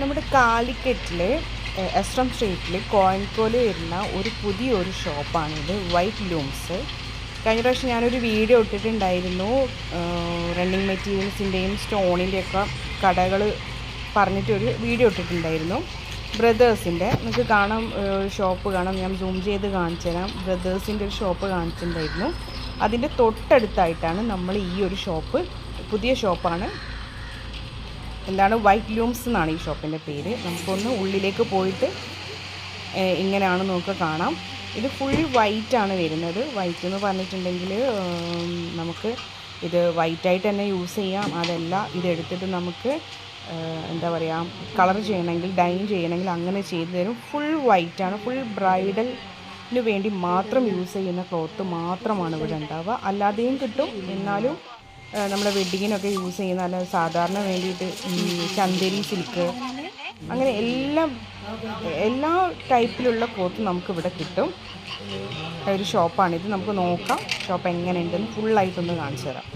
നമ്മുടെ കാലിക്കറ്റിൽ S M സ്ട്രീറ്റിൽ കോയൻകോൽ വരുന്ന ഒരു പുതിയൊരു ഷോപ്പാണിത് വൈറ്റ് ലൂംസ്. കഴിഞ്ഞ പ്രാവശ്യം ഞാനൊരു വീഡിയോ ഇട്ടിട്ടുണ്ടായിരുന്നു റണ്ണിങ് മെറ്റീരിയൽസിന്റെയും സ്റ്റോണിന്റെയൊക്കെ കടകൾ പറഞ്ഞിട്ടൊരു വീഡിയോ ഇട്ടിട്ടുണ്ടായിരുന്നു. ബ്രദേഴ്സിന്റെ നിങ്ങൾക്ക് കാണാം ഒരു ഷോപ്പ് കാണാം ഞാൻ സൂം ചെയ്ത് കാണിച്ചു തരാം. ബ്രദേഴ്സിന്റെ ഒരു ഷോപ്പ് കാണിച്ചിട്ടുണ്ടായിരുന്നു. അതിന്റെ തൊട്ടടുത്തായിട്ടാണ് നമ്മൾ ഈ ഒരു ഷോപ്പ് പുതിയ ഷോപ്പാണ്. എന്താണ് വൈറ്റ് ലൂംസ് എന്നാണ് ഈ ഷോപ്പിന്റെ പേര്. നമുക്കൊന്ന് ഉള്ളിലേക്ക് പോയിട്ട് ഇങ്ങനെയാണ് നമുക്ക് കാണാം. ഇത് ഫുൾ വൈറ്റ് ആണ് വരുന്നത്. വൈറ്റ് എന്ന് പറഞ്ഞിട്ടുണ്ടെങ്കിൽ നമുക്ക് ഇത് വൈറ്റായിട്ട് തന്നെ യൂസ് ചെയ്യാം. അതല്ല ഇതെടുത്തിട്ട് നമുക്ക് എന്താ പറയുക കളർ ചെയ്യണമെങ്കിൽ ഡൈൻ ചെയ്യണമെങ്കിൽ അങ്ങനെ ചെയ്തു തരും. ഫുൾ വൈറ്റാണ് ഫുൾ ബ്രൈഡലിന് വേണ്ടി മാത്രം യൂസ് ചെയ്യുന്ന ക്ലോത്ത് മാത്രമാണ് ഇവിടെ ഉണ്ടാവുക. അല്ലാതെയും കിട്ടും. എന്നാലും നമ്മുടെ വെഡ്ഡിങ്ങിനൊക്കെ യൂസ് ചെയ്യുന്ന അല്ല സാധാരണ വേണ്ടിയിട്ട് ഈ ചന്ദേരി സിൽക്ക്. അങ്ങനെ എല്ലാം എല്ലാ ടൈപ്പിലുള്ള ക്ലോത്ത് നമുക്ക് ഇവിടെ കിട്ടും ഒരു ഷോപ്പാണിത് നമുക്ക് നോക്കാം. ഷോപ്പ് എങ്ങനെയുണ്ടെന്ന് ഫുള്ളായിട്ടൊന്ന് കാണിച്ചു തരാം.